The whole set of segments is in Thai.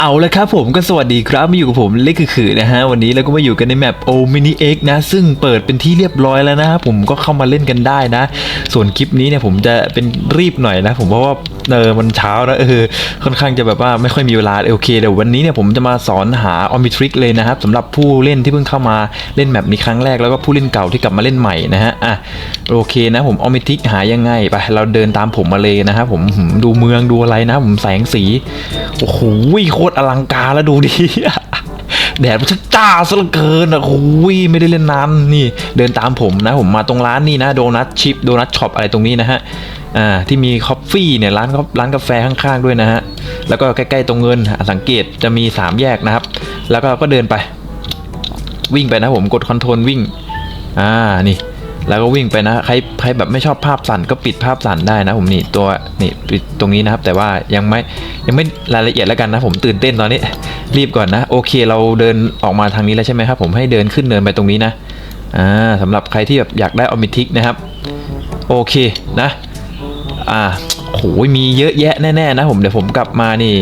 เอาละครับผมก็สวัสดีครับมาอยู่กับผมเล็กคือๆนะฮะวันนี้เราก็มาอยู่กันในแมปโอมินิเอ็กนะซึ่งเปิดเป็นที่เรียบร้อยแล้วนะครับผมก็เข้ามาเล่นกันได้นะ ส่วนคลิปนี้เนี่ยผมจะเป็นรีบหน่อยนะ ผมเพราะว่า เออมันเช้าแล้วเออค่อนข้างจะแบบว่าไม่ค่อยมีเวลาโอเคเดี๋ยววันนี้เนี่ยผมจะมาสอนหาออมิทริกเลยนะครับสำหรับผู้เล่นที่เพิ่งเข้ามาเล่นแมปนี้ครั้งแรกแล้วก็ผู้เล่นเก่าที่กลับมาเล่นใหม่นะฮะอะโอเคนะผมออมิทริกหายังไงไปเราเดินตามผมมาเลยนะครับผมหืมดูเมืองดูอะไรนะผมแสงสีโอ้โหโคตรอลังการแล้วดูดิ แดดมันจ้าซะเหลือเกินอะโอ้ยไม่ได้เล่นนานนี่ เดินตามผมนะ ผมมาตรงร้านนี่นะโดนัทชิปโดนัทช็อปอะไรตรงนี้นะฮะอ่าที่มีคอฟฟี่เนี่ยร้านร้านกาแฟข้างๆด้วยนะฮะแล้วก็ใกล้ๆตรงเงินสังเกตจะมี 3 แยกนะครับ แล้วก็เราก็เดินไป วิ่งไปนะผมกดคอนโทรลวิ่งอ่านี่ แล้วก็วิ่งไปนะใครใครแบบไม่ชอบภาพสั่นก็ปิดภาพสั่นได้นะ ผมนี่ตัวนี่ปิดตรงนี้นะครับ แต่ว่ายังไม่ยังไม่รายละเอียดแล้วกันนะ ผมตื่นเต้นตอนนี้ รีบก่อนนะ โอเคเราเดินออกมาทางนี้แล้วใช่ไหมครับผมให้เดินขึ้นเนินไปตรงนี้นะอ่าสำหรับใครที่แบบอยากได้ออมิทิกนะครับ โอเคนะอ่าโหมีเยอะแยะแน่ๆนะผมเดี๋ยวผมกลับมานี่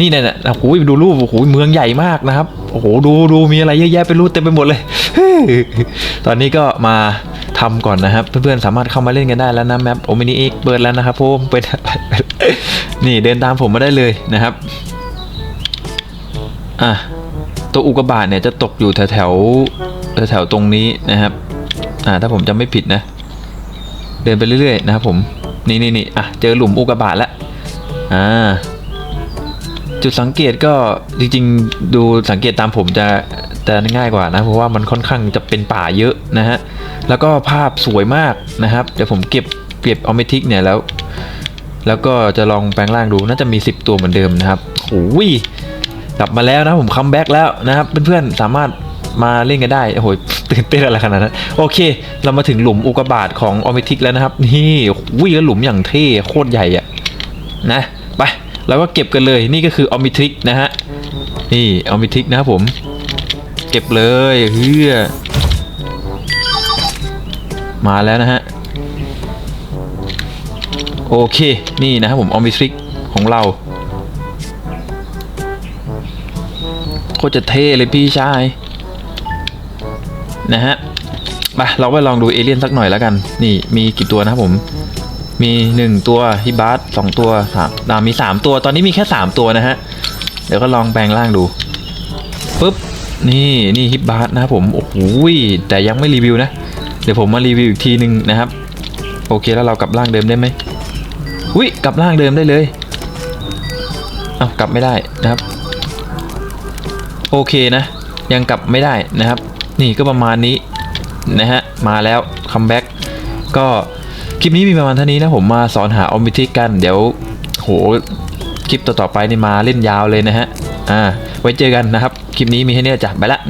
นี่เนี่ยนะโอ้โหดูรูปโอ้โหเมืองใหญ่มากนะครับ โอ้โห ดูดูมีอะไรเยอะแยะเป็นรูปเต็มไปหมดเลย ตอนนี้ก็มา ทำก่อนนะครับ เพื่อนๆสามารถเข้ามาเล่นกันได้แล้วนะแมปโอมินิเอ็กเปิดแล้วนะครับผมเปิดนี่เดินตามผมมาได้เลยนะครับอะตัวอุกกาบาตเนี่ยจะตกอยู่แถวแถวแถวตรงนี้นะครับอ่าถ้าผมจำไม่ผิดนะ เดินไปเรื่อยๆนะครับผมนี่นี่นี่อะเจอหลุมอุกกาบาตแล้วอ่า จุดสังเกตก็จริงๆ ดูสังเกตตามผมจะจะง่ายกว่านะ เพราะว่ามันค่อนข้างจะเป็นป่าเยอะนะฮะ แล้วก็ภาพสวยมากนะครับ เดี๋ยวผมเก็บเก็บออเมทิกเนี่ยแล้ว แล้วก็จะลองแปลงร่างดูน่าจะมี 10 ตัวเหมือนเดิมนะครับโอ้ยกลับมาแล้วนะผมคัมแบ็กแล้วนะครับเพื่อนๆสามารถมาเล่นกันได้โอ้โหตื่นเต้นอะไรขนาดนั้นโอเค เรามาถึงหลุมอุกกาบาตของออเมทิกแล้วนะครับ นี่วิ่งแล้วหลุมอย่างเท่โคตรใหญ่อะนะไป แล้วก็เก็บกันเลยนี่ก็คือออมิทริกนะฮะนี่ออมิทริกนะครับผมเก็บเลยเฮือมาแล้วนะฮะโอเคนี่นะครับผมออมิทริกของเราโคตรจะเท่เลยพี่ชายนะฮะไปเราไปลองดูเอเลี่ยนสักหน่อยแล้วกัน นี่มีกี่ตัวนะครับผม มีหนึ่งตัวฮิบาสสองตัวสามอ่ามีสามตัวตอนนี้มีแค่สามตัวนะฮะ เดี๋ยวก็ลองแปลงร่างดูปุ๊บนี่นี่ฮิบาสนะครับผมโอ้โหแต่ยังไม่รีวิวนะ เดี๋ยวผมมารีวิวอีกทีหนึ่งนะครับ โอเคแล้วเรากลับร่างเดิมได้ไหมอุ้ยกลับร่างเดิมได้เลยเอากลับไม่ได้นะครับ โอเคนะ ยังกลับไม่ได้นะครับ นี่ก็ประมาณนี้นะฮะมาแล้วคัมแบ็กก็ คลิปนี้มีประมาณเท่านี้นะผมมาสอนหาออมบิทิกกัน เดี๋ยวโหคลิปต่อๆไปนี่มาเล่นยาวเลยนะฮะ อ่า ไว้เจอกันนะครับ คลิปนี้มีแค่นี้จ้ะไปละ